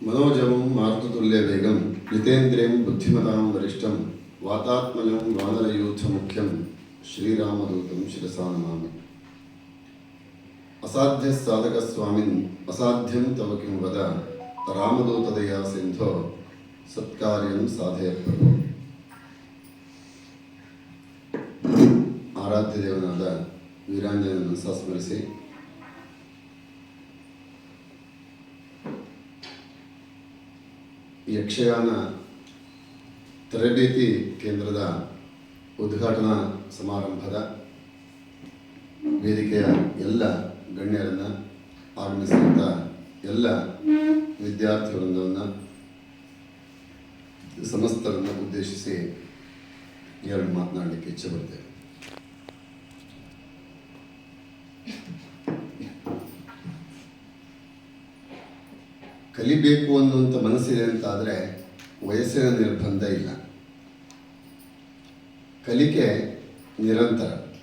మనోజమం మారుతుల్య వేగం జితేంద్రియం బుద్ధిమతాం వరిష్టం వాతాత్మజం వానరయూథ ముఖ్యం శ్రీరామదూతం శిరసానమామి అసాధ్య సాధక స్వామిన్ అసాధ్యం తవ కిం వద రామదూతదయా సింధో సత్కార్యం సాధయ ప్రభు ಆರಾಧ್ಯ ದೇವನಾದ ವೀರಾಂಜನನ್ನು ಸಂಸ್ಮರಿಸಿ ಯಕ್ಷಗಾನ ತರಬೇತಿ ಕೇಂದ್ರದ ಉದ್ಘಾಟನಾ ಸಮಾರಂಭದ ವೇದಿಕೆಯ ಎಲ್ಲ ಗಣ್ಯರನ್ನು ಆಗಮಿಸಿದಂಥ ಎಲ್ಲ ವಿದ್ಯಾರ್ಥಿ ವೃಂದವನ್ನು ಸಮಸ್ತರನ್ನು ಉದ್ದೇಶಿಸಿ ಎರಡು ಮಾತನಾಡಲಿಕ್ಕೆ ಇಚ್ಛೆ ಬರ್ತೇವೆ. ಕಲಿಬೇಕು ಅನ್ನುವಂಥ ಮನಸ್ಸಿದೆ ಅಂತಾದರೆ ವಯಸ್ಸಿನ ನಿರ್ಬಂಧ ಇಲ್ಲ. ಕಲಿಕೆ ನಿರಂತರ.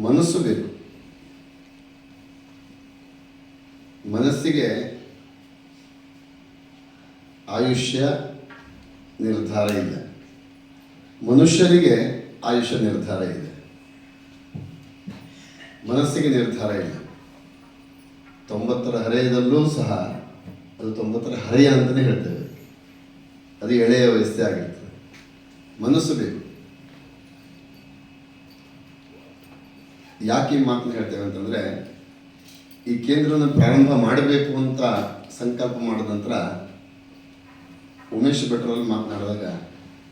ಮನಸ್ಸು ಬೇಕು. ಮನಸ್ಸಿಗೆ ಆಯುಷ್ಯ ನಿರ್ಧಾರ ಇದೆ ಮನುಷ್ಯರಿಗೆ ಆಯುಷ್ಯ ನಿರ್ಧಾರ ಇದೆ ಮನಸ್ಸಿಗೆ ನಿರ್ಧಾರ ಇಲ್ಲ. ತೊಂಬತ್ತರ ಹರೆಯದಲ್ಲೂ ಸಹ ಅದು ತೊಂಬತ್ತರ ಹರೆಯ ಅಂತಲೇ ಹೇಳ್ತೇವೆ. ಅದು ಎಳೆಯ ವಯಸ್ಸೇ ಆಗಿರ್ತದೆ. ಮನಸ್ಸು ಬೇಕು. ಯಾಕೆ ಈ ಮಾತನ್ನು ಹೇಳ್ತೇವೆ ಅಂತಂದರೆ, ಈ ಕೇಂದ್ರವನ್ನು ಪ್ರಾರಂಭ ಮಾಡಬೇಕು ಅಂತ ಸಂಕಲ್ಪ ಮಾಡಿದ ನಂತರ, ಉಮೇಶ್ ಭಟ್ರಲ್ಲಿ ಮಾತನಾಡಿದಾಗ,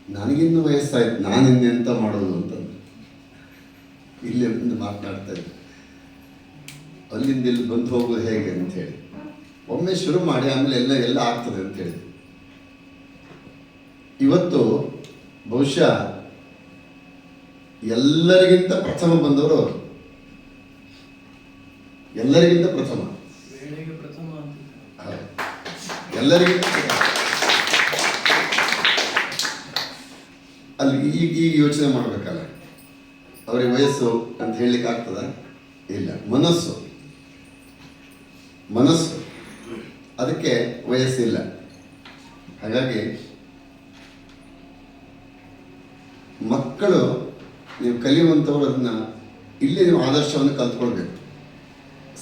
ನನಗಿನ್ನೂ ವಯಸ್ಸಾಯ್ತು, ನಾನಿನ್ನೆಂತ ಮಾಡೋದು? ಅಂತಂದು. ಇಲ್ಲಿ ಮಾತನಾಡ್ತಾ ಇದ್ದೆ. ಅಲ್ಲಿಂದ ಇಲ್ಲಿ ಬಂದು ಹೋಗೋದು ಹೇಗೆ ಅಂತ ಹೇಳಿ. ಒಮ್ಮೆ ಶುರು ಮಾಡಿ ಆಮೇಲೆ ಎಲ್ಲ ಎಲ್ಲ ಆಗ್ತದೆ ಅಂತ ಹೇಳಿ. ಇವತ್ತು ಬಹುಶಃ ಎಲ್ಲರಿಗಿಂತ ಪ್ರಥಮ ಬಂದವರು ಅವರು. ಎಲ್ಲರಿಗಿಂತ ಪ್ರಥಮ. ಎಲ್ಲರಿಗಿಂತ ಅಲ್ಲಿ ಈಗ ಈಗ ಯೋಚನೆ ಮಾಡಬೇಕಲ್ಲ. ಅವ್ರಿಗೆ ವಯಸ್ಸು ಅಂತ ಹೇಳಲಿಕ್ಕೆ ಆಗ್ತದ ಇಲ್ಲ. ಮನಸ್ಸು. ಮನಸ್ಸು. ಅದಕ್ಕೆ ವಯಸ್ಸಿಲ್ಲ. ಹಾಗಾಗಿ ಮಕ್ಕಳು ನೀವು ಕಲಿಯುವಂಥವ್ರು ಅದನ್ನ ಇಲ್ಲಿ ನೀವು ಆದರ್ಶವನ್ನು ಕಲ್ತ್ಕೊಳ್ಬೇಕು.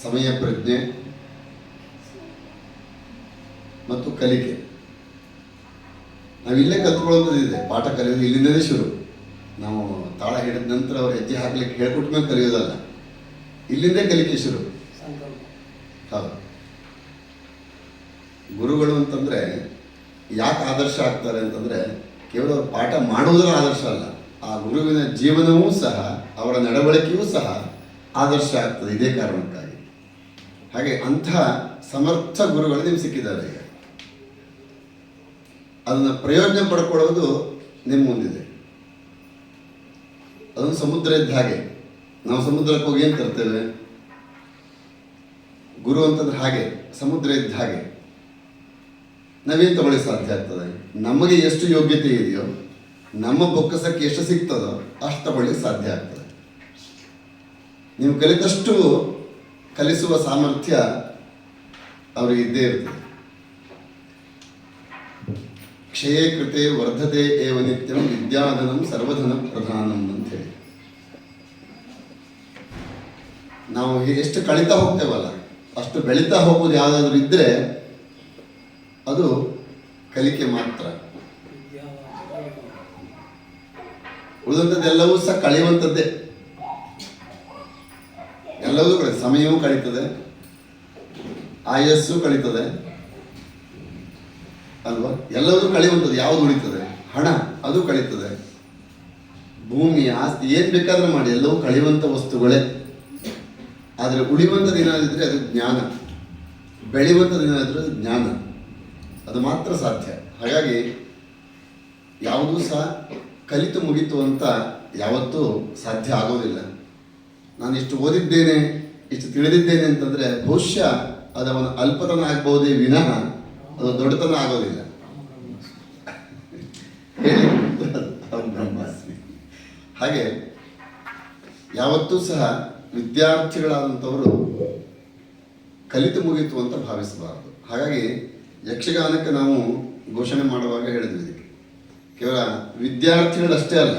ಸಮಯ ಪ್ರಜ್ಞೆ ಮತ್ತು ಕಲಿಕೆ. ನಾವು ಇಲ್ಲೇ ಕಲ್ತ್ಕೊಳ್ಳೋದಿದೆ ಪಾಠ ಕಲಿಯೋದು ಇಲ್ಲಿಂದಲೇ ಶುರು. ನಾವು ತಾಳ ಹಿಡಿದ ನಂತರ ಅವ್ರು ಹೆಜ್ಜೆ ಹಾಕ್ಲಿಕ್ಕೆ ಹೇಳ್ಕೊಟ್ಟ ಮೇಲೆ ಕಲಿಯೋದಲ್ಲ. ಇಲ್ಲಿಂದೇ ಕಲಿಕೆ ಶುರು. ಹೌದು. ಗುರುಗಳು ಅಂತಂದ್ರೆ ಯಾಕೆ ಆದರ್ಶ ಆಗ್ತಾರೆ ಅಂತಂದ್ರೆ ಕೇವಲ ಅವ್ರು ಪಾಠ ಮಾಡುವುದರ ಆದರ್ಶ ಅಲ್ಲ. ಆ ಗುರುವಿನ ಜೀವನವೂ ಸಹ, ಅವರ ನಡವಳಿಕೆಯೂ ಸಹ ಆದರ್ಶ ಆಗ್ತದೆ. ಇದೇ ಕಾರಣಕ್ಕಾಗಿ. ಹಾಗೆ ಅಂಥ ಸಮರ್ಥ ಗುರುಗಳು ನಿಮ್ಗೆ ಸಿಕ್ಕಿದ್ದಾರೆ ಈಗ. ಅದನ್ನ ಪ್ರಯೋಜನ ಪಡ್ಕೊಳ್ಳೋದು ನಿಮ್ಮ ಮುಂದಿದೆ. ಅದೊಂದು ಸಮುದ್ರ ಇದ್ದ ಹಾಗೆ. ನಾವು ಸಮುದ್ರಕ್ಕೆ ಹೋಗಿ ಏನು ತರ್ತೇವೆ? ಗುರು ಅಂತಂದ್ರೆ ಹಾಗೆ, ಸಮುದ್ರ ಇದ್ದ ಹಾಗೆ. ನಾವೇನು ತಗೊಳ್ಳಿ ಸಾಧ್ಯ ಆಗ್ತದೆ? ನಮಗೆ ಎಷ್ಟು ಯೋಗ್ಯತೆ ಇದೆಯೋ, ನಮ್ಮ ಬೊಕ್ಕಸಕ್ಕೆ ಎಷ್ಟು ಸಿಗ್ತದೋ ಅಷ್ಟು ತಗೊಳ್ಳಿಕ್ಕೆ ಸಾಧ್ಯ ಆಗ್ತದೆ. ನೀವು ಕಲಿತಷ್ಟು ಕಲಿಸುವ ಸಾಮರ್ಥ್ಯ ಅವರಿಗೆ ಇದ್ದೇ ಇರ್ತದೆ. ಕ್ಷಯೇ ಕೃತೆ ವರ್ಧತೆ ಏವ ನಿತ್ಯಂ ವಿದ್ಯಾಧನಂ ಸರ್ವಧನ ಪ್ರಧಾನಂ ಅಂತ ಹೇಳಿ ನಾವು ಎಷ್ಟು ಕಳೀತಾ ಹೋಗ್ತೇವಲ್ಲ, ಅಷ್ಟು ಬೆಳೀತಾ ಹೋಗೋದು ಯಾವುದಾದ್ರೂ ಇದ್ದರೆ ಅದು ಕಲಿಕೆ ಮಾತ್ರ. ಉಳಿದಂಥದ್ದೆಲ್ಲವೂ ಸಹ ಕಳೆಯುವಂಥದ್ದೇ. ಎಲ್ಲವೂ ಕಳೆ, ಸಮಯವೂ ಕಳೀತದೆ. ಆಯಸ್ಸು ಕಳೀತದೆ. ಅಲ್ವಾ? ಎಲ್ಲವೂ ಕಳೆಯುವಂಥದ್ದು, ಯಾವುದು ಉಳಿತದೆ? ಹಣ, ಅದು ಕಳೀತದೆ. ಭೂಮಿ, ಆಸ್ತಿ, ಏನು ಬೇಕಾದ್ರೂ ಮಾಡಿ, ಎಲ್ಲವೂ ಕಳೆಯುವಂಥ ವಸ್ತುಗಳೇ. ಆದರೆ ಉಳಿಯುವಂಥದ್ದು ಏನಾದಿದ್ರೆ ಅದು ಜ್ಞಾನ. ಬೆಳೆಯುವಂಥದ್ದು ಏನಾದರೂ ಜ್ಞಾನ. ಅದು ಮಾತ್ರ ಸಾಧ್ಯ. ಹಾಗಾಗಿ ಯಾವುದೂ ಸಹ ಕಲಿತು ಮುಗಿತು ಅಂತ ಯಾವತ್ತೂ ಸಾಧ್ಯ ಆಗೋದಿಲ್ಲ. ನಾನು ಇಷ್ಟು ಓದಿದ್ದೇನೆ, ಇಷ್ಟು ತಿಳಿದಿದ್ದೇನೆ ಅಂತಂದರೆ ಬಹುಶಃ ಅದು ಅವನ ಅಲ್ಪತನ ಆಗ್ಬಹುದೇ ವಿನಃ ಅದು ದೊಡ್ಡತನ ಆಗೋದಿಲ್ಲ. ಹಾಗೆ ಯಾವತ್ತೂ ಸಹ ವಿದ್ಯಾರ್ಥಿಗಳಾದಂಥವರು ಕಲಿತು ಮುಗಿತು ಅಂತ ಭಾವಿಸಬಾರದು. ಹಾಗಾಗಿ ಯಕ್ಷಗಾನಕ್ಕೆ ನಾವು ಘೋಷಣೆ ಮಾಡುವಾಗ ಹೇಳಿದ್ವಿ ಇದಕ್ಕೆ. ಕೇವಲ ವಿದ್ಯಾರ್ಥಿಗಳಷ್ಟೇ ಅಲ್ಲ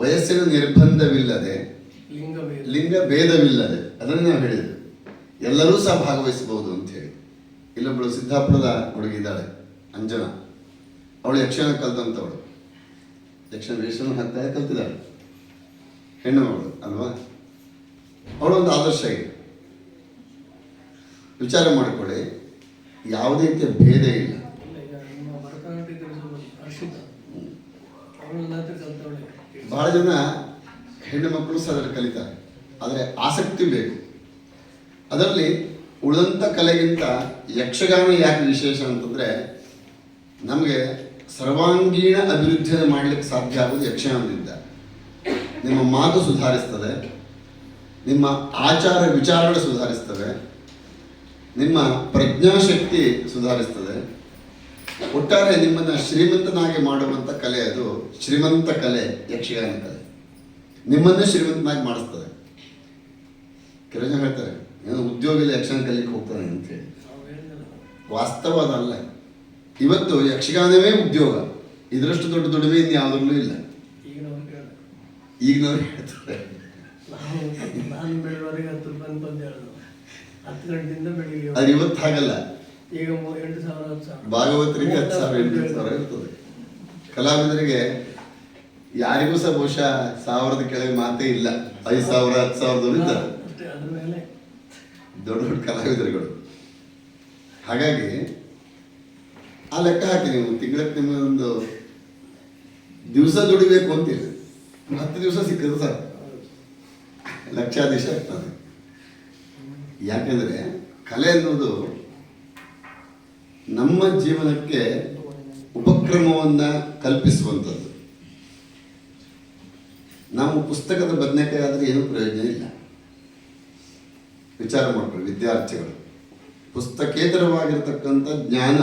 ವಯಸ್ಸಿನ ನಿರ್ಬಂಧವಿಲ್ಲದೆ ಲಿಂಗ ಲಿಂಗ ಭೇದವಿಲ್ಲದೆ ಅದನ್ನೇ ನಾವು ಹೇಳಿದ್ವಿ ಎಲ್ಲರೂ ಸಹ ಭಾಗವಹಿಸಬಹುದು ಅಂತ ಹೇಳಿ. ಇಲ್ಲೊಬ್ಬಳು ಸಿದ್ದಾಪುರದ ಹುಡುಗಿ ಇದ್ದಾಳೆ ಅಂಜನಾ. ಅವಳು ಯಕ್ಷಗಾನ ಕಲ್ತಂಥವಳು ಯಕ್ಷಗಾನ ವೇಷನ ಹಾಕ್ತಾ ಕಲ್ತಿದ್ದಾಳೆ. ಹೆಣ್ಣು ಮಗಳು ಅಲ್ವಾ? ಅವಳು ಒಂದು ಆದರ್ಶ ಇದೆ. ವಿಚಾರ ಮಾಡಿಕೊಳ್ಳಿ. ಯಾವುದೇ ರೀತಿಯ ಭೇದ ಇಲ್ಲ. ಬಹಳ ಜನ ಹೆಣ್ಣು ಮಕ್ಕಳು ಸಹ ಅದನ್ನು ಕಲಿತಾರೆ. ಆದರೆ ಆಸಕ್ತಿ ಬೇಕು. ಅದರಲ್ಲಿ ಉಳಿದಂಥ ಕಲೆಗಿಂತ ಯಕ್ಷಗಾನ ಯಾಕೆ ವಿಶೇಷ ಅಂತಂದರೆ ನಮಗೆ ಸರ್ವಾಂಗೀಣ ಅಭಿವೃದ್ಧಿಯನ್ನು ಮಾಡಲಿಕ್ಕೆ ಸಾಧ್ಯ ಆಗೋದು ಯಕ್ಷಗಾನದಿಂದ. ನಿಮ್ಮ ಮಾತು ಸುಧಾರಿಸ್ತದೆ. ನಿಮ್ಮ ಆಚಾರ ವಿಚಾರಗಳು ಸುಧಾರಿಸ್ತವೆ. ನಿಮ್ಮ ಪ್ರಜ್ಞಾಶಕ್ತಿ ಸುಧಾರಿಸ್ತದೆ. ಒಟ್ಟಾರೆ ನಿಮ್ಮನ್ನ ಶ್ರೀಮಂತನಾಗಿ ಮಾಡುವಂಥ ಕಲೆ ಅದು. ಶ್ರೀಮಂತ ಕಲೆ ಯಕ್ಷಗಾನ ಕಲೆ ನಿಮ್ಮನ್ನೇ ಶ್ರೀಮಂತನಾಗಿ ಮಾಡಿಸ್ತದೆ. ಕೆಲವು ಜನ ಹೇಳ್ತಾರೆ ಏನೋ ಉದ್ಯೋಗದಲ್ಲಿ ಯಕ್ಷಗಾನ ಕಲಿಕ್ಕೆ ಹೋಗ್ತಾನೆ ಅಂತ ಹೇಳಿ. ನಾವು ವಾಸ್ತವ ಅದಲ್ಲ ಇವತ್ತು ಯಕ್ಷಗಾನವೇ ಉದ್ಯೋಗ. ಇದರಷ್ಟು ದೊಡ್ಡ ದುಡಿಮೆ ಇನ್ಯಾವುದರಲ್ಲೂ ಇಲ್ಲ. ಈಗ ನಾವು ಹೇಳ್ತಾರೆ. ಹತ್ತು ಗಂಟೆಯಿಂದ ಬೆಳಿಗ್ಗೆ ಅದು ಇವತ್ತು ಹಾಗಲ್ಲ. ಈಗ ಮೂ- ಎಂಟು ಸಾವಿರ ಹತ್ತು ಸಾವಿರ. ಭಾಗವತರಿಗೆ ಹತ್ತು ಸಾವಿರ ಎಂಟು ಸಾವಿರ ಇರ್ತದೆ. ಕಲಾವಿದರಿಗೆ ಯಾರಿಗೂ ಸಹ ಬಹುಶಃ ಸಾವಿರದ ಕೆಳಗೆ ಮಾತೇ ಇಲ್ಲ. ಐದು ಸಾವಿರ ಹತ್ತು ಸಾವಿರದವರು ಇದ್ದಾರೆ ದೊಡ್ಡ ದೊಡ್ಡ ಕಲಾವಿದರುಗಳು. ಹಾಗಾಗಿ ಆ ಲೆಕ್ಕ ಹಾಕಿ ನೀವು ತಿಂಗಳಕ್ಕೆ ನಿಮ್ಮದೊಂದು ದಿವಸ ದುಡಿಬೇಕು ಅಂತಿಲ್ಲ ಹತ್ತು ದಿವಸ ಸಿಕ್ಕಿದ್ರೆ ಸರ್ ಲಕ್ಷಾಧೀಶ ಆಗ್ತದೆ. ಯಾಕೆಂದರೆ ಕಲೆ ಅನ್ನೋದು ನಮ್ಮ ಜೀವನಕ್ಕೆ ಉಪಕ್ರಮವನ್ನು ಕಲ್ಪಿಸುವಂಥದ್ದು. ನಾವು ಪುಸ್ತಕದ ಬದನೆಕಾಯಿ ಆದರೆ ಏನೂ ಪ್ರಯೋಜನ ಇಲ್ಲ. ವಿಚಾರ ಮಾಡ್ಕೊಳ್ಳಿ, ವಿದ್ಯಾರ್ಥಿಗಳು. ಪುಸ್ತಕೇತರವಾಗಿರ್ತಕ್ಕಂಥ ಜ್ಞಾನ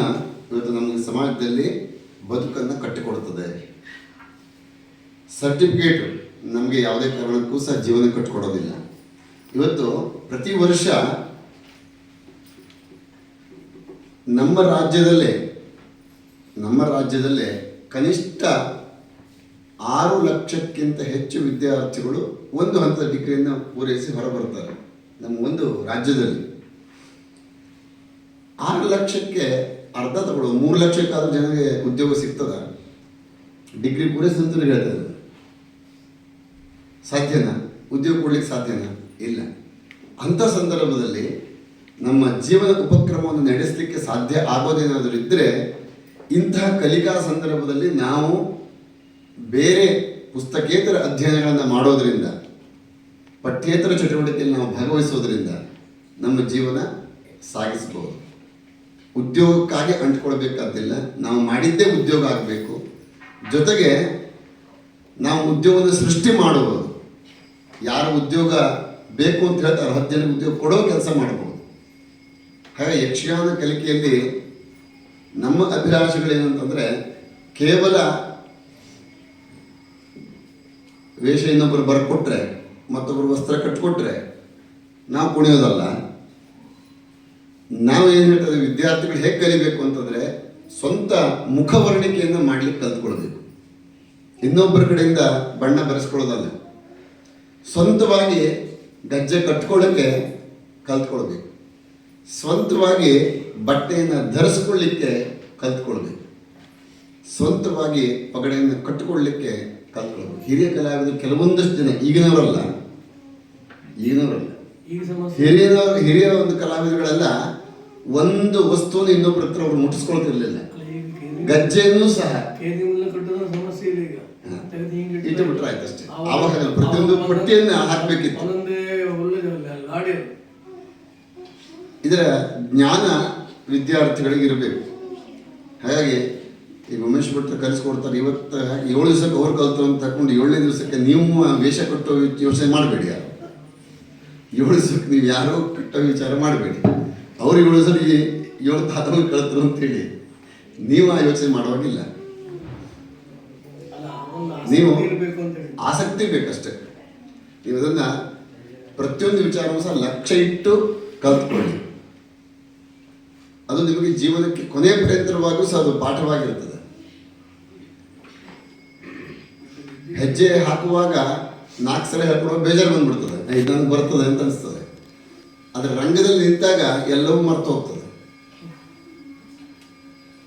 ಇವತ್ತು ನಮಗೆ ಸಮಾಜದಲ್ಲಿ ಬದುಕನ್ನು ಕಟ್ಟಿಕೊಡ್ತದೆ ಸರ್ಟಿಫಿಕೇಟ್ ನಮಗೆ ಯಾವುದೇ ಕಾರಣಕ್ಕೂ ಸಹ ಜೀವನ ಕಟ್ಟಿಕೊಡೋದಿಲ್ಲ. ಇವತ್ತು ಪ್ರತಿ ವರ್ಷ ನಮ್ಮ ರಾಜ್ಯದಲ್ಲೇ ನಮ್ಮ ರಾಜ್ಯದಲ್ಲೇ ಕನಿಷ್ಠ ಆರು ಲಕ್ಷಕ್ಕಿಂತ ಹೆಚ್ಚು ವಿದ್ಯಾರ್ಥಿಗಳು ಒಂದು ಹಂತದ ಡಿಗ್ರಿಯನ್ನು ಪೂರೈಸಿ ಹೊರಬರ್ತಾರೆ ನಮ್ಮ ಒಂದು ರಾಜ್ಯದಲ್ಲಿ. ಆರು ಲಕ್ಷಕ್ಕೆ ಅರ್ಧ ತಗೊಳ್ಳೋ ಮೂರು ಲಕ್ಷಕ್ಕಾದ್ರೂ ಜನರಿಗೆ ಉದ್ಯೋಗ ಸಿಗ್ತದ? ಡಿಗ್ರಿ ಪೂರೈಸಿ ಅಂತ ಹೇಳ್ತಾರೆ ಸಾಧ್ಯನಾ? ಉದ್ಯೋಗ ಕೊಡ್ಲಿಕ್ಕೆ ಸಾಧ್ಯನಾ? ಅಂಥ ಸಂದರ್ಭದಲ್ಲಿ ನಮ್ಮ ಜೀವನ ಉಪಕ್ರಮವನ್ನು ನಡೆಸಲಿಕ್ಕೆ ಸಾಧ್ಯ ಆಗೋದೇನಾದರೂ ಇದ್ದರೆ ಇಂತಹ ಕಲಿಕಾ ಸಂದರ್ಭದಲ್ಲಿ ನಾವು ಬೇರೆ ಪುಸ್ತಕೇತರ ಅಧ್ಯಯನಗಳನ್ನು ಮಾಡೋದರಿಂದ, ಪಠ್ಯೇತರ ಚಟುವಟಿಕೆಯಲ್ಲಿ ನಾವು ಭಾಗವಹಿಸೋದ್ರಿಂದ ನಮ್ಮ ಜೀವನ ಸಾಗಿಸಬಹುದು ಉದ್ಯೋಗಕ್ಕಾಗಿ ಅಂಟ್ಕೊಳ್ಬೇಕಾದಿಲ್ಲ ನಾವು ಮಾಡಿದ್ದೇ ಉದ್ಯೋಗ ಆಗಬೇಕು. ಜೊತೆಗೆ ನಾವು ಉದ್ಯೋಗದ ಸೃಷ್ಟಿ ಮಾಡುವುದು. ಯಾರು ಉದ್ಯೋಗ ಬೇಕು ಅಂತ ಹೇಳ್ತಾರೆ ಹತ್ತು ಜನಕ್ಕೆ ಉದ್ಯೋಗ ಕೊಡೋ ಕೆಲಸ ಮಾಡಬಹುದು ಹಾಗೆ ಯಕ್ಷಗಾನ ಕಲಿಕೆಯಲ್ಲಿ ನಮ್ಮ ಅಭಿಲಾಷೆಗಳೇನಂತಂದರೆ ಕೇವಲ ವೇಷ ಇನ್ನೊಬ್ಬರು ಬರ್ಕೊಟ್ರೆ ಮತ್ತೊಬ್ಬರು ವಸ್ತ್ರ ಕಟ್ಕೊಟ್ರೆ ನಾವು ಕುಣಿಯೋದಲ್ಲ. ನಾವು ಏನು ಹೇಳ್ತೇವೆ, ವಿದ್ಯಾರ್ಥಿಗಳು ಹೇಗೆ ಕಲಿಬೇಕು ಅಂತಂದರೆ ಸ್ವಂತ ಮುಖವರ್ಣಿಕೆಯನ್ನು ಮಾಡಲಿಕ್ಕೆ ಕಲ್ತ್ಕೊಳ್ಬೇಕು. ಇನ್ನೊಬ್ಬರ ಕಡೆಯಿಂದ ಬಣ್ಣ ಬೆರೆಸ್ಕೊಳ್ಳೋದಲ್ಲ. ಸ್ವಂತವಾಗಿ ಗಜ್ಜೆ ಕಟ್ಕೊಳ್ಳೋಕ್ಕೆ ಕಲ್ತ್ಕೊಳ್ಬೇಕು. ಸ್ವಂತವಾಗಿ ಬಟ್ಟೆಯನ್ನು ಧರಿಸ್ಕೊಳ್ಳಿಕ್ಕೆ ಕಲ್ತ್ಕೊಳ್ಬೇಕು. ಸ್ವಂತವಾಗಿ ಪಗಡೆಯನ್ನು ಕಟ್ಟಿಕೊಳ್ಳಿಕ್ಕೆ ಕಲ್ತ್ಕೊಳ್ಬೇಕು. ಹಿರಿಯ ಕಲಾವಿದರು ಕೆಲವೊಂದಷ್ಟು ಜನ ಈಗಿನವರಲ್ಲ. ಈಗಿನವರಲ್ಲ. ಹಿರಿಯರ ಹಿರಿಯ ಹಿರಿಯ ಒಂದು ಕಲಾವಿದಗಳೆಲ್ಲ ಒಂದು ವಸ್ತುವನ್ನು ಇನ್ನೊಬ್ಬರ ಹತ್ರ ಅವರು ಮುಟ್ಟಿಸ್ಕೊಳ್ತಿರ್ಲಿಲ್ಲ. ಗಜ್ಜೆಯನ್ನು ಸಹ. ಕೇದಿ ಮುಲ್ಲ ಸಮಸ್ಯೆ ಇಲ್ಲ ಈಗ. ಹಾ. ತೆಗೆದು ಹಿಂಗೆ ಇಟ್ಟು ಬಿಟ್ರೆ ಆಯ್ತು ಅಷ್ಟೇ. ಆವಾಗ- ಪ್ರತಿಯೊಂದು ಪಟ್ಟಿಯನ್ನು ಹಾಕ್ಬೇಕಿತ್ತು. ಒಂದೊಂದೇ ಹುಲ್ಲು ಗಾಡಿ ಅದು. ಇದರ ಜ್ಞಾನ ವಿದ್ಯಾರ್ಥಿಗಳಿಗೆ ಇರಬೇಕು. ಹಾಗಾಗಿ ಈ ಉಮೇಶ್ ಭಟ್ರು ಕಲಿಸ್ಕೊಡ್ತಾರೆ ಇವತ್ತು ಏಳು ದಿವಸಕ್ಕೆ ಅವ್ರು ಕಲ್ತು ಅಂತ ತಗೊಂಡು ಏಳನೇ ದಿವಸಕ್ಕೆ ನೀವು ವೇಷ ಕಟ್ಟೋ ಯೋಚನೆ ಮಾಡಬೇಡಿ ಯಾರು. ಏಳು ದಿವಸಕ್ಕೆ ನೀವು ಯಾರೋ ಕಟ್ಟೋ ವಿಚಾರ ಮಾಡಬೇಡಿ. ಅವ್ರು ಏಳು ದಿವಸ ಏಳು ತಾತನ ಕಳ್ತರು ಅಂತೇಳಿ ನೀವು ಆ ಯೋಚನೆ ಮಾಡುವಾಗಿಲ್ಲ. ನೀವು ಆಸಕ್ತಿ ಅಂತ ಬೇಕಷ್ಟೇ ನೀವು ಅದನ್ನು ಪ್ರತಿಯೊಂದು ವಿಚಾರವೂ ಸಹ ಲಕ್ಷ್ಯ ಇಟ್ಟು ಕಲ್ತ್ಕೊಳ್ಳಿ. ಜೀವನಕ್ಕೆ ಕೊನೆ ಪ್ರಯತ್ನವಾಗೂ ಸಹ ಅದು ಪಾಠವಾಗಿರ್ತದೆ ಹೆಜ್ಜೆ ಹಾಕುವಾಗ ನಾಲ್ಕು ಸಲ ಹೇಳ್ಕೊಡುವಾಗ ಬೇಜಾರು ಬಂದ್ಬಿಡ್ತದೆ. ಇದು ನನಗೆ ಬರ್ತದೆ ಅಂತ ಅನಿಸ್ತದೆ. ಆದರೆ ರಂಗದಲ್ಲಿ ನಿಂತಾಗ ಎಲ್ಲವೂ ಮರ್ತು ಹೋಗ್ತದೆ.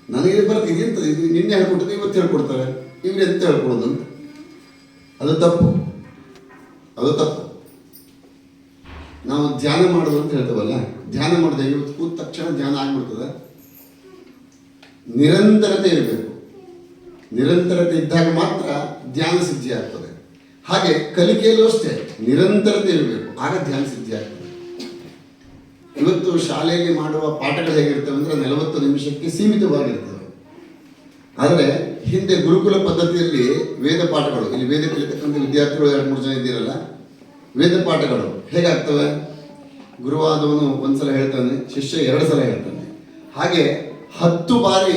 ನನಗೆ ಬರ್ತದೆ ಇದೆಂತ ಇದು ನಿನ್ನೆ ಹೇಳ್ಕೊಟ್ಟದ್ದು, ಇವತ್ತು ಹೇಳ್ಕೊಡ್ತಾರೆ. ಇವ್ರು ಎಂತ ಹೇಳ್ಕೊಡೋದು ಅಂತ. ಅದು ತಪ್ಪು. ಅದು ತಪ್ಪು. ನಾವು ಧ್ಯಾನ ಮಾಡೋದು ಅಂತ ಹೇಳ್ತೇವಲ್ಲ? ಧ್ಯಾನ ಮಾಡಿದೆ, ಇವತ್ತು ಕೂತ ತಕ್ಷಣ ಧ್ಯಾನ ಆಗ್ಬಿಡ್ತದೆ. ನಿರಂತರತೆ ಇರಬೇಕು. ನಿರಂತರತೆ ಇದ್ದಾಗ ಮಾತ್ರ ಧ್ಯಾನ ಸಿದ್ಧಿ ಆಗ್ತದೆ. ಹಾಗೆ ಕಲಿಕೆಯಲ್ಲೂ ಅಷ್ಟೇ, ನಿರಂತರತೆ ಇರಬೇಕು, ಆಗ ಧ್ಯಾನ ಸಿದ್ಧಿ ಆಗ್ತದೆ. ಇವತ್ತು ಶಾಲೆಯಲ್ಲಿ ಮಾಡುವ ಪಾಠಗಳು ಹೇಗಿರ್ತವೆ ಅಂದ್ರೆ ನಲವತ್ತು ನಿಮಿಷಕ್ಕೆ ಸೀಮಿತವಾಗಿರ್ತವೆ. ಆದರೆ ಹಿಂದೆ ಗುರುಕುಲ ಪದ್ಧತಿಯಲ್ಲಿ ವೇದ ಪಾಠಗಳು, ಇಲ್ಲಿ ವೇದ ಕಲಿತಕ್ಕಂಥ ವಿದ್ಯಾರ್ಥಿಗಳು ಎರಡು ಮೂರು ಜನ ಇದ್ದೀರಲ್ಲ, ವೇದ ಪಾಠಗಳು ಹೇಗಾಗ್ತವೆ? ಗುರುವಾದವನು ಒಂದ್ಸಲ ಹೇಳ್ತಾನೆ, ಶಿಷ್ಯ ಎರಡು ಸಲ ಹೇಳ್ತಾನೆ. ಹಾಗೆ ಹತ್ತು ಬಾರಿ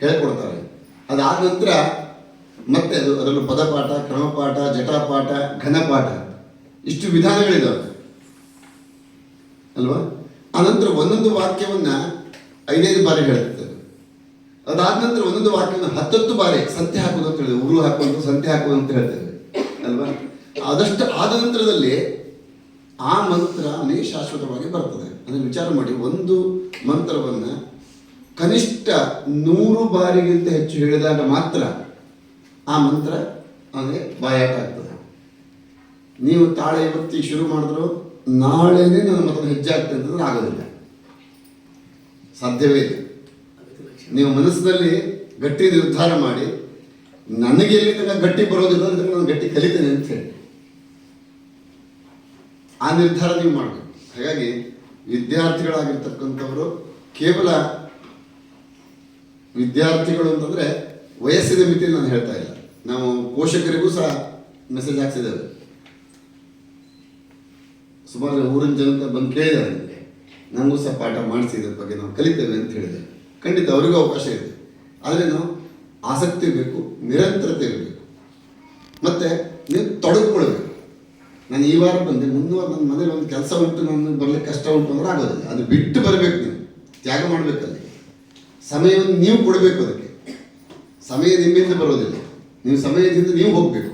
ಹೇಳ್ಕೊಡ್ತಾರೆ. ಅದಾದ ನಂತರ ಮತ್ತೆ ಅದು ಅದರಲ್ಲೂ ಪದಪಾಠ, ಕ್ರಮಪಾಠ, ಜಟಾಪಾಠ, ಘನಪಾಠ ಇಷ್ಟು ವಿಧಾನಗಳಿದ್ದಾವೆ ಅಲ್ವಾ? ಆನಂತರ ಒಂದೊಂದು ವಾಕ್ಯವನ್ನು ಐದೈದು ಬಾರಿ ಹೇಳುತ್ತೆ. ಅದಾದ ನಂತರ ಒಂದೊಂದು ವಾಕ್ಯವನ್ನು ಹತ್ತತ್ತು ಬಾರಿ ಸಂತೆ ಹಾಕೋದು ಅಂತ ಹೇಳಿದೆ ಉರು ಹಾಕುವಂತ ಸಂತೆ ಹಾಕುವುದು ಅಂತ ಹೇಳ್ತೇವೆ. ಅಲ್ವಾ? ಆದಷ್ಟು ಆದ ನಂತರದಲ್ಲಿ ಆ ಮಂತ್ರ ಮಂತ್ರನೇ ಶಾಶ್ವತವಾಗಿ ಬರ್ತದೆ. ಅದನ್ನು ವಿಚಾರ ಮಾಡಿ ಒಂದು ಮಂತ್ರವನ್ನ ಕನಿಷ್ಠ ನೂರು ಬಾರಿಗಿಂತ ಹೆಚ್ಚು ಹೇಳಿದಾಗ ಮಾತ್ರ ಆ ಮಂತ್ರ ಅಂದರೆ ಬಾಯಾಟ ಆಗ್ತದೆ. ನೀವು ತಾಳೆ ಇವತ್ತಿ ಶುರು ಮಾಡಿದ್ರು ನಾಳೆನೇ ನನ್ನ ಮತ್ತೊಂದು ಹೆಜ್ಜೆ ಆಗ್ತದೆ ಅಂತಂದ್ರೆ ಆಗೋದಿಲ್ಲ. ಸಾಧ್ಯವೇ ಇಲ್ಲ. ನೀವು ಮನಸ್ಸಿನಲ್ಲಿ ಗಟ್ಟಿ ನಿರ್ಧಾರ ಮಾಡಿ, ನನಗೆ ಎಲ್ಲಿ ತನಕ ಗಟ್ಟಿ ಬರೋದಿಲ್ಲ ಅಂದ್ರೆ ನಾನು ಗಟ್ಟಿ ಕಲಿತೇನೆ ಅಂತ ಹೇಳಿ. ಆ ನಿರ್ಧಾರ ನೀವು ಮಾಡಬೇಕು. ಹಾಗಾಗಿ ವಿದ್ಯಾರ್ಥಿಗಳಾಗಿರ್ತಕ್ಕಂಥವರು ಕೇವಲ ವಿದ್ಯಾರ್ಥಿಗಳು ಅಂತಂದ್ರೆ ವಯಸ್ಸಿನ ಮಿತಿ ನಾನು ಹೇಳ್ತಾ ಇಲ್ಲ. ನಾವು ಪೋಷಕರಿಗೂ ಸಹ ಮೆಸೇಜ್ ಹಾಕ್ಸಿದ್ದೇವೆ. ಸುಮಾರು ಊರಿನ ಜನತೆ ಬಂದು ಕೇಳಿದ್ದಾರೆ ನನಗೆ ನನಗೂ ಸಹ ಪಾಠ ಮಾಡಿಸಿ ಇದ್ರ ಬಗ್ಗೆ ನಾವು ಕಲಿತೇವೆ ಅಂತ ಹೇಳಿದೆ ಖಂಡಿತ ಅವರಿಗೂ ಅವಕಾಶ ಇದೆ. ಆದರೆ ನಾವು ಆಸಕ್ತಿ ಇರಬೇಕು ನಿರಂತರತೆ ಇರಬೇಕು ಮತ್ತೆ ನೀವು ತೊಡಗಿಕೊಳ್ಬೇಕು. ನಾನು ಈ ವಾರ ಬಂದೆ ಮುಂದೆ ವಾರ ನನ್ನ ಮನೇಲಿ ಒಂದು ಕೆಲಸ ಉಂಟು ನನಗೆ ಬರಲಿಕ್ಕೆ ಕಷ್ಟ ಉಂಟು ಅಂದ್ರೆ ಆಗೋದಿಲ್ಲ. ಅದು ಬಿಟ್ಟು ಬರಬೇಕು ನೀವು. ತ್ಯಾಗ ಮಾಡಬೇಕಲ್ಲಿ. ಸಮಯವನ್ನು ನೀವು ಕೊಡಬೇಕು ಅದಕ್ಕೆ. ಸಮಯ ನಿಮ್ಮಿಂದ ಬರೋದಿಲ್ಲ ನೀವು ಸಮಯದಿಂದ ನೀವು ಹೋಗಬೇಕು.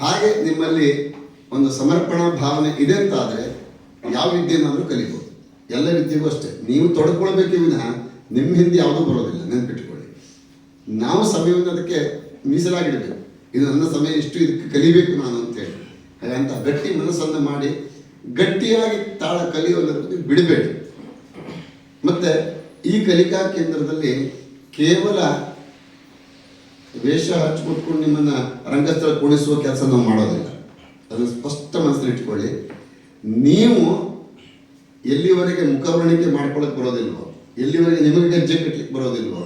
ಹಾಗೆ ನಿಮ್ಮಲ್ಲಿ ಒಂದು ಸಮರ್ಪಣಾ ಭಾವನೆ ಇದೆ ಅಂತ ಆದರೆ ಯಾವ ವಿದ್ಯೆನಾದರೂ ಕಲಿಬೋದು. ಎಲ್ಲ ವಿದ್ಯೆಗೂ ಅಷ್ಟೇ. ನೀವು ತೊಡ್ಕೊಳ್ಬೇಕೇ ವಿನಃ ನಿಮ್ಮ ಹಿಂದೆ ಯಾವುದೂ ಬರೋದಿಲ್ಲ ನೆನ್ಪಿಟ್ಕೊಳ್ಳಿ ನಾವು ಸಮಯವನ್ನು ಅದಕ್ಕೆ ಮೀಸಲಾಗಿಡಬೇಕು. ಇದು ನನ್ನ ಸಮಯ ಇಷ್ಟು, ಇದಕ್ಕೆ ಕಲಿಬೇಕು ನಾನು ಅಂತೇಳಿ. ಹಾಗಂತ ಗಟ್ಟಿ ಮನಸ್ಸನ್ನು ಮಾಡಿ ಗಟ್ಟಿಯಾಗಿ ತಾಳ ಕಲಿಯೋದಕ್ಕೆ ಬಿಡಬೇಡಿ. ಮತ್ತೆ ಈ ಕಲಿಕಾ ಕೇಂದ್ರದಲ್ಲಿ ಕೇವಲ ವೇಷ ಹಚ್ಕೊಟ್ಕೊಂಡು ನಿಮ್ಮನ್ನ ರಂಗಸ್ಥಳ ಕುಣಿಸುವ ಕೆಲಸ ನಾವು ಮಾಡೋದಿಲ್ಲ. ಅದನ್ನು ಸ್ಪಷ್ಟ ಮನಸ್ಸಲ್ಲಿ ಇಟ್ಕೊಳ್ಳಿ ನೀವು ಎಲ್ಲಿವರೆಗೆ ಮುಖವರ್ಣಿಕೆ ಮಾಡ್ಕೊಳಕ್ ಬರೋದಿಲ್ವೋ, ಎಲ್ಲಿವರೆಗೆ ನಿಮಗೆ ಗಜ್ಜೆ ಕಟ್ಟಲಿಕ್ಕೆ ಬರೋದಿಲ್ವೋ,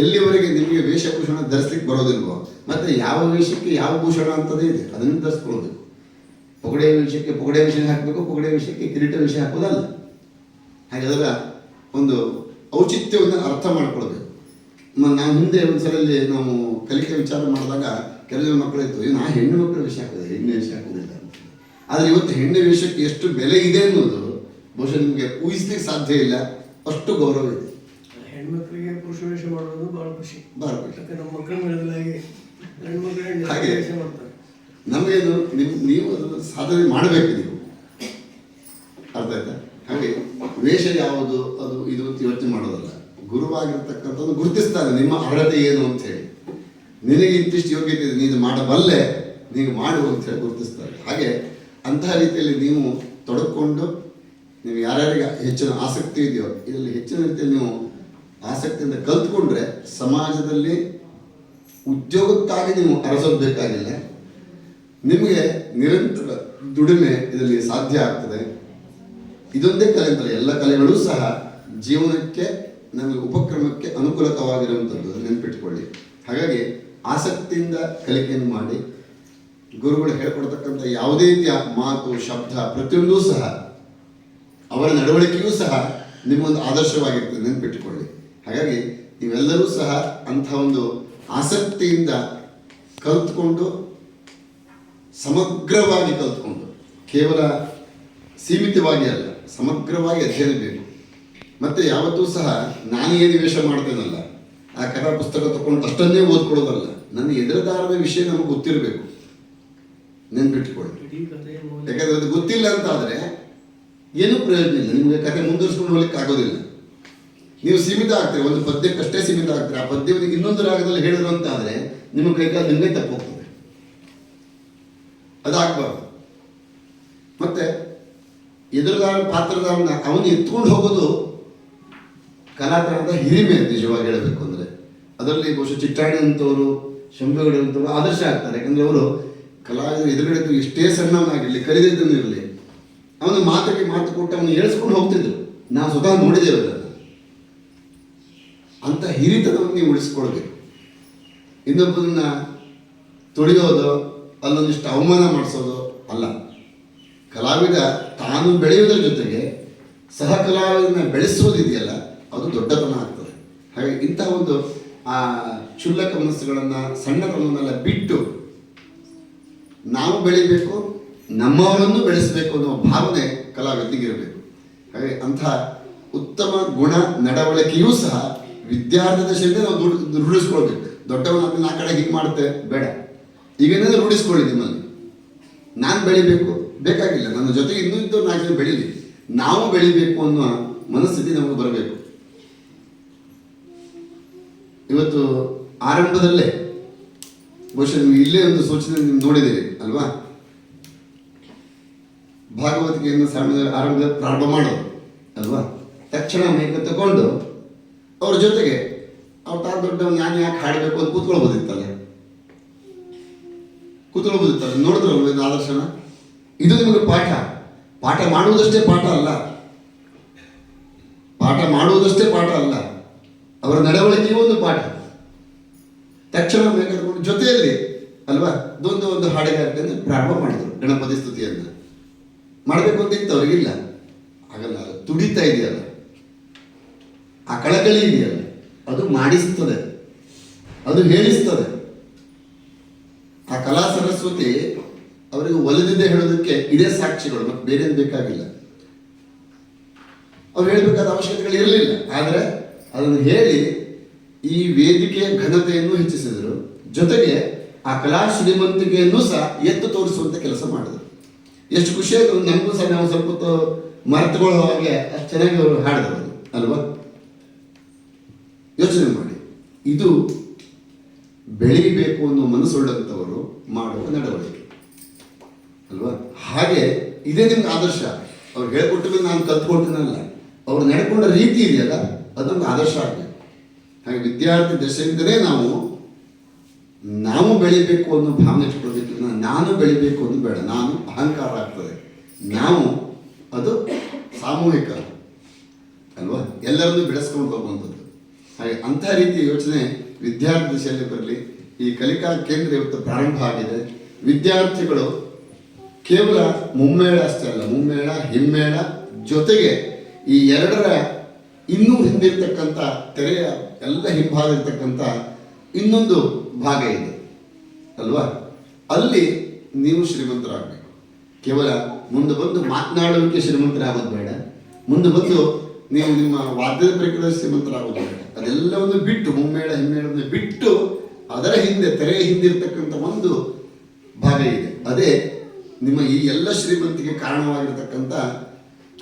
ಎಲ್ಲಿವರೆಗೆ ನಿಮಗೆ ವೇಷಭೂಷಣ ಧರಿಸ್ಲಿಕ್ಕೆ ಬರೋದಿಲ್ವೋ, ಮತ್ತೆ ಯಾವ ವೇಷಕ್ಕೆ ಯಾವ ಭೂಷಣ ಅಂತದೇ ಇದೆ. ಅದನ್ನು ಧರಿಸ್ಕೊಳ್ಬೇಕು ಪೊಗಡೆ ವಿಷಯಕ್ಕೆ ಪೊಗಡೆ ವಿಷಯ ಹಾಕಬೇಕು, ಪೊಗಡೆ ವಿಷಯಕ್ಕೆ ಕಿರೀಟ ವಿಷಯ ಹಾಕೋದಲ್ಲ ಹಾಗೆ ಅದರ ಒಂದು ಔಚಿತ್ಯವನ್ನು ಅರ್ಥ ಮಾಡ್ಕೊಳ್ಬೇಕು. ನಾನು ಮುಂದೆ ಹಿಂದೆ ಒಂದ್ಸಲಲ್ಲಿ ನಾವು ಕಲಿಕೆ ವಿಚಾರ ಮಾಡಿದಾಗ ಕೆಲವು ಮಕ್ಕಳಿತ್ತು "ಏ, ನಾ ಹೆಣ್ಣು ಮಕ್ಕಳ ವಿಷಯ ಹಾಕೋದು ಹೆಣ್ಣು ವಿಷಯ ಹಾಕೋದಿಲ್ಲ ಅಂತ ಆದರೆ ಇವತ್ತು ಹೆಣ್ಣು ವೇಷಕ್ಕೆ ಎಷ್ಟು ಬೆಲೆ ಇದೆ ಅನ್ನೋದು ಬಹುಶಃ ನಿಮಗೆ ಊಹಿಸ್ಲಿಕ್ಕೆ ಸಾಧ್ಯ ಇಲ್ಲ. ಅಷ್ಟು ಗೌರವ ಇದೆ. ಹೆಣ್ಮಕ್ಳಿಗೆ ಪುರುಷ ವೇಷ ಮಾಡೋದು ಬಹಳ ಖುಷಿ. ಬಹಳ ಖುಷಿ. ನಮ್ಮ ಮಕ್ಕಳು ಹೆಣ್ಣು ಹಾಗೆ. ವೇಷ ಮಾಡ್ತಾರೆ. ನಮಗೇನು ನಿಮ್ಮ ನೀವು ಅದನ್ನು ಸಾಧನೆ ಮಾಡಬೇಕು ನೀವು ಅರ್ಥ ಆಯ್ತಾ ಹಾಗೆ ವೇಷ ಯಾವುದು ಅದು ಇದು ಅಂತ ಯೋಚನೆ ಮಾಡೋದಲ್ಲ ಗುರುವಾಗಿರ್ತಕ್ಕಂಥದ್ದು ಗುರುತಿಸ್ತಾರೆ. ನಿಮ್ಮ ಅರ್ಹತೆ ಏನು ಅಂತ ಹೇಳಿ. ನಿನಗೆ ಇಂತಿಷ್ಟು ಯೋಗ್ಯತೆ ಇದೆ, ನೀನು ಮಾಡಬಲ್ಲೆ ನೀವು ಮಾಡು ಅಂತ ಹೇಳಿ ಗುರುತಿಸ್ತಾರೆ. ಹಾಗೆ ಅಂತಹ ರೀತಿಯಲ್ಲಿ ನೀವು ತೊಡಕೊಂಡು ನೀವು ಯಾರ್ಯಾರಿಗೆ ಹೆಚ್ಚಿನ ಆಸಕ್ತಿ ಇದೆಯೋ, ಇದರಲ್ಲಿ ಹೆಚ್ಚಿನ ರೀತಿಯಲ್ಲಿ ನೀವು ಆಸಕ್ತಿಯಿಂದ ಕಲ್ತ್ಕೊಂಡ್ರೆ ಸಮಾಜದಲ್ಲಿ ಉದ್ಯೋಗಕ್ಕಾಗಿ ನೀವು ಅರಸೋದು ಬೇಕಾಗಿಲ್ಲ. ನಿಮಗೆ ನಿರಂತರ ದುಡಿಮೆ ಇದರಲ್ಲಿ ಸಾಧ್ಯ ಆಗ್ತದೆ. ಇದೊಂದೇ ಕಲೆ ಅಂತಲ್ಲ, ಎಲ್ಲ ಕಲೆಗಳು ಸಹ ಜೀವನಕ್ಕೆ ನಮಗೆ ಉಪಕ್ರಮಕ್ಕೆ ಅನುಕೂಲಕವಾಗಿರುವಂಥದ್ದು ನೆನಪಿಟ್ಕೊಳ್ಳಿ. ಹಾಗಾಗಿ ಆಸಕ್ತಿಯಿಂದ ಕಲಿಕೆಯನ್ನು ಮಾಡಿ. ಗುರುಗಳು ಹೇಳ್ಕೊಡ್ತಕ್ಕಂಥ ಯಾವುದೇ ರೀತಿಯ ಮಾತು, ಶಬ್ದ ಪ್ರತಿಯೊಂದೂ ಸಹ, ಅವರ ನಡವಳಿಕೆಯೂ ಸಹ ನಿಮ್ಮೊಂದು ಆದರ್ಶವಾಗಿರ್ತದೆ ನೆನಪಿಟ್ಟುಕೊಳ್ಳಿ ಹಾಗಾಗಿ ನೀವೆಲ್ಲರೂ ಸಹ ಅಂಥ ಒಂದು ಆಸಕ್ತಿಯಿಂದ ಕಲ್ತ್ಕೊಂಡು, ಸಮಗ್ರವಾಗಿ ಕಲ್ತ್ಕೊಂಡು, ಕೇವಲ ಸೀಮಿತವಾಗಿ ಅಲ್ಲ, ಸಮಗ್ರವಾಗಿ ಅಧ್ಯಯನ ಬೇಕು. ಮತ್ತೆ ಯಾವತ್ತೂ ಸಹ ನಾನು ಏನು ವೇಷ ಮಾಡ್ತೇನಲ್ಲ ಆ ಕಥಾ ಪುಸ್ತಕ ತಗೊಂಡು ಅಷ್ಟನ್ನೇ ಓದ್ಕೊಳ್ಳೋದಲ್ಲ. ನನ್ನ ಎದುರುದಾರದ ವಿಷಯ ನಮಗೆ ಗೊತ್ತಿರಬೇಕು. ನೆನ್ಪಿಟ್ಕೊಳ್ಳಿ. ಇಡೀ ಯಾಕಂದ್ರೆ ಅದು ಗೊತ್ತಿಲ್ಲ ಅಂತ ಆದ್ರೆ ಏನೂ ಪ್ರಯೋಜನ ಇಲ್ಲ. ನಿಮಗೆ ಕತೆ ಮುಂದುವರಿಸ್ಕೊಂಡು ಹೋಗ್ಲಿಕ್ಕೆ ಆಗೋದಿಲ್ಲ. ನೀವು ಸೀಮಿತ ಆಗ್ತೀರಿ ಒಂದು ಪದ್ಯಕ್ಕಷ್ಟೇ ಸೀಮಿತ ಆಗ್ತೀರಿ. ಆ ಪದ್ಯವನ್ನು ಇನ್ನೊಂದು ರಾಗದಲ್ಲಿ ಹೇಳಿದ್ರು ಅಂತ ಆದ್ರೆ ನಿಮ್ಮ ಕೈಕಾಲು ನಿಮಗೆ ತಪ್ಪೋಗ್ತದೆ ಅದಾಗಬಾರ್ದು ಮತ್ತೆ ಎದುರುದಾರ ಪಾತ್ರದಾರನ ಅವನು ಎತ್ಕೊಂಡು ಹೋಗೋದು ಕಲಾಕಾರದ ಹಿರಿಮೆ ನಿಜವಾಗಿ ಹೇಳಬೇಕು ಅಂದರೆ. ಅದರಲ್ಲಿ ಬಹುಶಃ ಚಿಟ್ಟಾಡಿ ಅಂತವರು ಶಂಭುಗಡೆ ಅಂತವರು ಆದರ್ಶ ಆಗ್ತಾರೆ. ಯಾಕಂದರೆ ಅವರು ಕಲಾವಿದರು ಎದುರುಗಡೆ ಎಷ್ಟೇ ಸಣ್ಣವನಾಗಿರಲಿ ಕಲಿದಿದ್ದನು ಇರಲಿ, ಅವನ ಮಾತಿಗೆ ಮಾತು ಕೊಟ್ಟು ಅವನು ಹೇಳಿಸ್ಕೊಂಡು ಹೋಗ್ತಿದ್ರು. ನಾವು ಸ್ವತಃ ನೋಡಿದ್ದೇವೆ ಅದನ್ನು. ಅಂತ ಹಿರಿತನವನ್ನು ನೀವು ಉಳಿಸ್ಕೊಳ್ಬೇಕು. ಇನ್ನೊಬ್ಬರನ್ನ ತುಳಿಯೋದು ಅಲ್ಲೊಂದಿಷ್ಟು ಅವಮಾನ ಮಾಡಿಸೋದು ಅಲ್ಲ. ಕಲಾವಿದ ತಾನು ಬೆಳೆಯುವುದರ ಜೊತೆಗೆ ಸಹ ಕಲಾವಿದನ ಬೆಳೆಸೋದಿದೆಯಲ್ಲ. ಅದು ದೊಡ್ಡತನ ಆಗ್ತದೆ. ಹಾಗೆ ಇಂಥ ಒಂದು, ಆ, ಕ್ಷುಲ್ಲಕ ಮನಸ್ಸುಗಳನ್ನು ಸಣ್ಣತನವನ್ನೆಲ್ಲ ಬಿಟ್ಟು ನಾವು ಬೆಳಿಬೇಕು, ನಮ್ಮವರನ್ನು ಬೆಳೆಸಬೇಕು ಅನ್ನೋ ಭಾವನೆ ಕಲಾವಿದನಿಗಿರಬೇಕು. ಹಾಗೆ ಅಂಥ ಉತ್ತಮ ಗುಣ ನಡವಳಿಕೆಯೂ ಸಹ ವಿದ್ಯಾರ್ಥಿ ದಶೆಯಿಂದ ನಾವು ರೂಢಿಸ್ಕೊಳ್ಬೇಕು ದೊಡ್ಡವನಾದ್ಮೇಲೆ ಆ ಕಡೆ ಹೀಗೆ ಮಾಡುತ್ತೆ, ಬೇಡ. ಈಗೇನಾದ್ರೂ ರೂಢಿಸ್ಕೊಳ್ಳಿ ನಿಮ್ಮಲ್ಲಿ. ನಾನು ಬೆಳಿಬೇಕು, ಬೇಕಾಗಿಲ್ಲ. ನನ್ನ ಜೊತೆಗೆ ಇನ್ನೂ ಇದ್ದು ನಾಲ್ಕು ಜನ ಬೆಳೀಲಿ. ನಾವು ಬೆಳಿಬೇಕು ಅನ್ನೋ ಮನಸ್ಥಿತಿ ನಮಗೆ ಬರಬೇಕು. ಇವತ್ತು ಆರಂಭದಲ್ಲೇ, ಬಹುಶಃ ನೀವು ಇಲ್ಲೇ ಒಂದು ಸೂಚನೆ ನೀವು ನೋಡಿದ್ದೀರಿ, ಅಲ್ವಾ? ಭಾಗವತಿಕೆಯನ್ನು ಸಣ್ಣ ಆರಂಭದಲ್ಲಿ ಪ್ರಾರಂಭ ಮಾಡೋದು, ಅಲ್ವಾ? ತಕ್ಷಣ ಮೇಕ ತಗೊಂಡು ಅವ್ರ ಜೊತೆಗೆ ಅವ್ರ ತಾ ದೊಡ್ಡ ನಾನು ಯಾಕೆ ಹಾಡಬೇಕು ಅಂತ ಕೂತ್ಕೊಳ್ಬೋದಿತ್ತಲ್ಲ? ಕೂತ್ಕೊಳ್ಬೋದಿತ್ತಲ್ಲ ನೋಡಿದ್ರಲ್ವ ಇದು ಆದರ್ಶನ? ಇದು ನಿಮಗೆ ಪಾಠ. ಪಾಠ ಮಾಡುವುದಷ್ಟೇ ಪಾಠ ಅಲ್ಲ. ಪಾಠ ಮಾಡುವುದಷ್ಟೇ ಪಾಠ ಅಲ್ಲ. ಅವರ ನಡವಳಿಕೆಯೂ ಒಂದು ಪಾಠ. ತಕ್ಷಣ ಬೇಕಾದ್ಕೊಂಡು ಜೊತೆಯಲ್ಲಿ, ಅಲ್ವಾ? ಒಂದು ಒಂದು ಹಾಡುಗಾರಿಕೆಯನ್ನು ಪ್ರಾರಂಭ ಮಾಡಿದರು, ಗಣಪತಿ ಸ್ತುತಿಯನ್ನು. ಮಾಡಬೇಕು ಅಂತ ಇತ್ತು ಅವರಿಗಿಲ್ಲ ಹಾಗಲ್ಲ, ಅದು ತುಡಿತಾ ಇದೆಯಲ್ಲ. ಆ ಕಳಕಳಿ ಇದೆಯಲ್ಲ, ಅದು ಮಾಡಿಸ್ತದೆ. ಅದು ಹೇಳಿಸ್ತದೆ. ಆ ಕಲಾ ಸರಸ್ವತಿ ಅವರಿಗೆ ಒಲಿದಿದ್ದೆ ಹೇಳೋದಕ್ಕೆ ಇದೇ ಸಾಕ್ಷಿಗಳು, ಮತ್ತೆ ಬೇರೆ ಬೇಕಾಗಿಲ್ಲ. ಅವ್ರು ಹೇಳಬೇಕಾದ ಅವಶ್ಯಕತೆಗಳು ಇರಲಿಲ್ಲ, ಆದರೆ ಅದನ್ನು ಹೇಳಿ ಈ ವೇದಿಕೆಯ ಘನತೆಯನ್ನು ಹೆಚ್ಚಿಸಿದರು. ಜೊತೆಗೆ ಆ ಕಲಾ ಶ್ರೀಮಂತಿಕೆಯನ್ನು ಸಹ ಎತ್ತು ತೋರಿಸುವಂತ ಕೆಲಸ ಮಾಡಿದರು. ಎಷ್ಟು ಖುಷಿ ಆಯ್ತು, ನಮಗೂ ಸಹ ನಾವು ಸ್ವಲ್ಪ ಹೊತ್ತು ಮರೆತುಕೊಳ್ಳೋ ಹಾಗೆ ಅಷ್ಟು ಚೆನ್ನಾಗಿ ಅವರು ಹಾಡಿದರು ಅಲ್ವಾ? ಯೋಚನೆ ಮಾಡಿ. ಇದು ಬೆಳೀಬೇಕು ಅನ್ನೋ ಮನಸ್ಸುಳ್ಳಂಥವರು ಮಾಡುವ ನಡವಳಿಕೆ, ಅಲ್ವಾ? ಹಾಗೆ ಇದೇ ನಿಮ್ಗೆ ಆದರ್ಶ. ಅವ್ರು ಹೇಳ್ಕೊಟ್ಟ ನಾನು ಕಲ್ತ್ಕೊಳ್ತೀನಲ್ಲ. ಅವ್ರು ನಡ್ಕೊಂಡ ರೀತಿ ಇದೆಯಲ್ಲ? ಅದು ನಮ್ಗೆ ಆದರ್ಶ ಆಗಬೇಕು ಹಾಗೆ ವಿದ್ಯಾರ್ಥಿ ದಶೆಯಿಂದಲೇ ನಾವು ನಾವು ಬೆಳಿಬೇಕು ಅನ್ನೋ ಭಾವನೆ ಇಟ್ಕೊಳ್ಬೇಕು ನಾನು ಬೆಳಿಬೇಕು ಅನ್ನೋದು ಬೇಡ, ನಾನು ಅಹಂಕಾರ ಆಗ್ತದೆ. ನಾವು, ಅದು ಸಾಮೂಹಿಕ, ಅಲ್ವಾ? ಎಲ್ಲರನ್ನೂ ಬೆಳೆಸ್ಕೊಂಡು ಹೋಗುವಂಥದ್ದು. ಹಾಗೆ ಅಂಥ ರೀತಿಯ ಯೋಚನೆ ವಿದ್ಯಾರ್ಥಿ ದಿಶೆಯಲ್ಲಿ ಬರಲಿ, ಈ ಕಲಿಕಾ ಕೇಂದ್ರ ಇವತ್ತು ಪ್ರಾರಂಭ ಆಗಿದೆ. ವಿದ್ಯಾರ್ಥಿಗಳು ಕೇವಲ ಮುಮ್ಮೇಳ ಅಷ್ಟೇ ಅಲ್ಲ, ಮುಮ್ಮೇಳ, ಹಿಮ್ಮೇಳ ಜೊತೆಗೆ ಈ ಎರಡರ ಇನ್ನೂ ಹಿಂದಿರ್ತಕ್ಕಂಥ ತೆರೆಯ ಎಲ್ಲ ಹಿಂಭಾಗ ಇರ್ತಕ್ಕಂಥ ಇನ್ನೊಂದು ಭಾಗ ಇದೆ. ಅಲ್ವಾ? ಅಲ್ಲಿ ನೀವು ಶ್ರೀಮಂತರಾಗಬೇಕು. ಕೇವಲ ಮುಂದೆ ಬಂದು ಮಾತನಾಡೋದಕ್ಕೆ ಶ್ರೀಮಂತರಾಗೋದು ಬೇಡ. ಮುಂದೆ ಬಂದು ನೀವು ನಿಮ್ಮ ವಾದ್ಯದ ಪ್ರಕಾರ ಶ್ರೀಮಂತರಾಗೋದು ಬೇಡ. ಅದೆಲ್ಲವನ್ನು ಬಿಟ್ಟು ಮುಮ್ಮೇಳ, ಹಿಮ್ಮೇಳವನ್ನು ಬಿಟ್ಟು ಅದರ ಹಿಂದೆ, ತೆರೆಯ ಹಿಂದಿರ್ತಕ್ಕಂಥ ಒಂದು ಭಾಗ ಇದೆ. ಅದೇ ನಿಮ್ಮ ಈ ಎಲ್ಲ ಶ್ರೀಮಂತಿಗೆ ಕಾರಣವಾಗಿರ್ತಕ್ಕಂಥ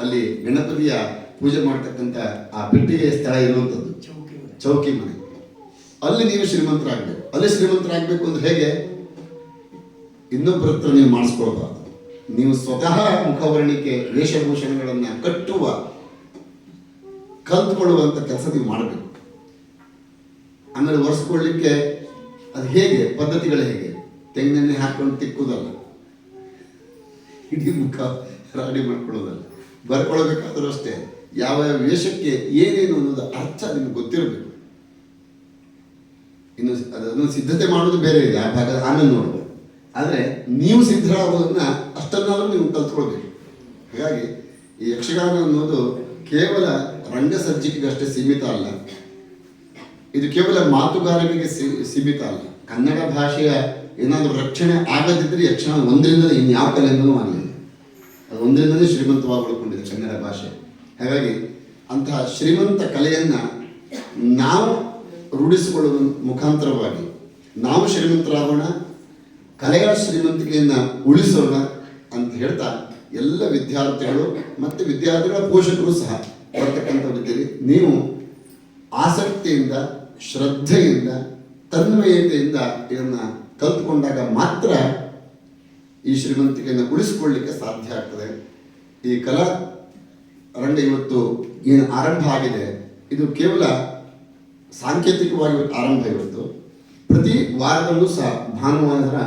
ಅಲ್ಲಿ ಗಣಪತಿಯ ಪೂಜೆ ಮಾಡ್ತಕ್ಕಂಥ ಆ ಪೆಟ್ಟಿಗೆಯ ಸ್ಥಳ ಇರುವಂಥದ್ದು ಚೌಕಿ ಮನೆ. ಅಲ್ಲಿ ನೀವು ಶ್ರೀಮಂತರಾಗಬೇಕು. ಅಲ್ಲಿ ಶ್ರೀಮಂತರಾಗಬೇಕು ಅಂದ್ರೆ ಹೇಗೆ? ಇನ್ನೊಬ್ಬರ ಹತ್ರ ನೀವು ಮಾಡಿಸ್ಕೊಳ್ಬಾರ್ದು. ನೀವು ಸ್ವತಃ ಮುಖವರ್ಣಿಕೆ, ವೇಷಭೂಷಣಗಳನ್ನು ಕಟ್ಟುವ ಕಲ್ತ್ಕೊಳ್ಳುವಂಥ ಕೆಲಸ ನೀವು ಮಾಡಬೇಕು. ಆಮೇಲೆ ಒರೆಸ್ಕೊಳ್ಳಿಕ್ಕೆ ಅದು ಹೇಗೆ? ಪದ್ಧತಿಗಳು ಹೇಗೆ? ತೆಂಗಿನೆಣ್ಣೆ ಹಾಕೊಂಡು ತಿಕ್ಕುವುದಲ್ಲ ಇಡೀ ಮುಖ ರಾಡಿ ಮಾಡ್ಕೊಳ್ಳೋದಲ್ಲ. ಬರ್ಕೊಳ್ಬೇಕಾದ್ರೂ ಅಷ್ಟೇ. ಯಾವ ಯಾವ ವೇಷಕ್ಕೆ ಏನೇನು ಅನ್ನೋದು ಅರ್ಥ ನಿಮ್ಗೆ ಗೊತ್ತಿರಬೇಕು. ಇನ್ನು ಅದನ್ನು ಸಿದ್ಧತೆ ಮಾಡೋದು ಬೇರೆ ಇದೆ, ಆ ಭಾಗದ ಆಮೇಲೆ ನೋಡಬೇಕು. ಆದರೆ ನೀವು ಸಿದ್ಧರಾಗೋದನ್ನ ಅಷ್ಟನ್ನಾದರೂ ನೀವು ಕಲ್ತ್ಕೊಳ್ಬೇಕು. ಹಾಗಾಗಿ ಈ ಯಕ್ಷಗಾನ ಅನ್ನೋದು ಕೇವಲ ರಂಗಸಜ್ಜಿಕೆಗಷ್ಟೇ ಸೀಮಿತ ಅಲ್ಲ. ಇದು ಕೇವಲ ಮಾತುಗಾರಿಕೆಗೆ ಸೀಮಿತ ಅಲ್ಲ. ಕನ್ನಡ ಭಾಷೆಯ ಏನಾದರೂ ರಕ್ಷಣೆ ಆಗದಿದ್ದರೆ ಯಕ್ಷಗಾನ ಒಂದರಿಂದ ಇನ್ಯಾವ ಕಲೆಯಿಂದಲೂ ಆಗಲಿಲ್ಲ. ಅದು ಒಂದರಿಂದಲೇ ಶ್ರೀಮಂತವಾಗಿ ಉಳ್ಕೊಂಡಿದೆ ಕನ್ನಡ ಭಾಷೆ. ಹಾಗಾಗಿ ಅಂತಹ ಶ್ರೀಮಂತ ಕಲೆಯನ್ನು ನಾವು ರೂಢಿಸಿಕೊಳ್ಳುವ ಮುಖಾಂತರವಾಗಿ ನಾವು ಶ್ರೀಮಂತರಾಗೋಣ, ಕಲೆಗಳ ಶ್ರೀಮಂತಿಕೆಯನ್ನು ಉಳಿಸೋಣ ಅಂತ ಹೇಳ್ತಾ ಎಲ್ಲ ವಿದ್ಯಾರ್ಥಿಗಳು ಮತ್ತು ವಿದ್ಯಾರ್ಥಿಗಳ ಪೋಷಕರು ಸಹ ಬರ್ತಕ್ಕಂಥವರಿದ್ದೀರಿ ನೀವು ಆಸಕ್ತಿಯಿಂದ, ಶ್ರದ್ಧೆಯಿಂದ, ತನ್ಮಯತೆಯಿಂದ ಇದನ್ನು ಕಲ್ತ್ಕೊಂಡಾಗ ಮಾತ್ರ ಈ ಶ್ರೀಮಂತಿಕೆಯನ್ನು ಉಳಿಸಿಕೊಳ್ಳಲಿಕ್ಕೆ ಸಾಧ್ಯ ಆಗ್ತದೆ. ಈ ಕಲಾ ರಂಗ ಇವತ್ತು ಏನು ಆರಂಭ ಆಗಿದೆ, ಇದು ಕೇವಲ ಸಾಂಕೇತಿಕವಾಗಿ ಆರಂಭ ಇವತ್ತು. ಪ್ರತಿ ವಾರದಲ್ಲೂ ಸಹ ಭಾನುವಾರ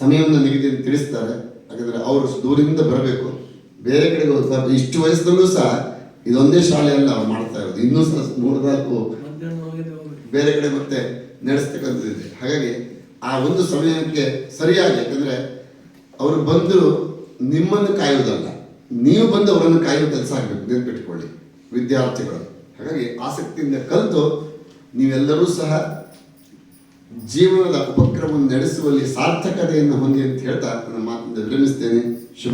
ಸಮಯವನ್ನು ನಿಗದಿ ತಿಳಿಸ್ತಾರೆ. ಯಾಕಂದರೆ ಅವರು ದೂರದಿಂದ ಬರಬೇಕು. ಬೇರೆ ಕಡೆಗೆ ಹೋಗ್ತಾರೆ ಇಷ್ಟು ವಯಸ್ಸಿನಲ್ಲೂ ಸಹ ಇದೊಂದೇ ಶಾಲೆಯಲ್ಲಿ ಅವ್ರು ಮಾಡ್ತಾ ಇರೋದು. ಇನ್ನೂ ಸಹ ಮೂರು ನಾಲ್ಕು ಮಧ್ಯಾಹ್ನ ಹೋಗಿದೆ ಬೇರೆ ಕಡೆ ಮತ್ತೆ ನಡೆಸ್ತಕ್ಕಂಥದ್ದಿದೆ ಹಾಗಾಗಿ ಆ ಒಂದು ಸಮಯಕ್ಕೆ ಸರಿಯಾಗಿ, ಯಾಕಂದರೆ ಅವರು ಬಂದು ನಿಮ್ಮನ್ನು ಕಾಯುವುದಲ್ಲ. ನೀವು ಬಂದು ಅವರನ್ನು ಕಾಯುವ ಕೆಲಸ ಆಗಬೇಕು. ನೆನ್ಪಿಟ್ಕೊಳ್ಳಿ ವಿದ್ಯಾರ್ಥಿಗಳು. ಹಾಗಾಗಿ ಆಸಕ್ತಿಯಿಂದ ಕಲಿತು ನೀವೆಲ್ಲರೂ ಸಹ ಜೀವನದ ಉಪಕ್ರಮವನ್ನು ನಡೆಸುವಲ್ಲಿ ಸಾರ್ಥಕತೆಯನ್ನು ಹೊಂದಿ ಅಂತ ಹೇಳ್ತಾ ನನ್ನ ಮಾತಿನಿಂದ ವಿರಮಿಸ್ತೇನೆ. ಶುಭ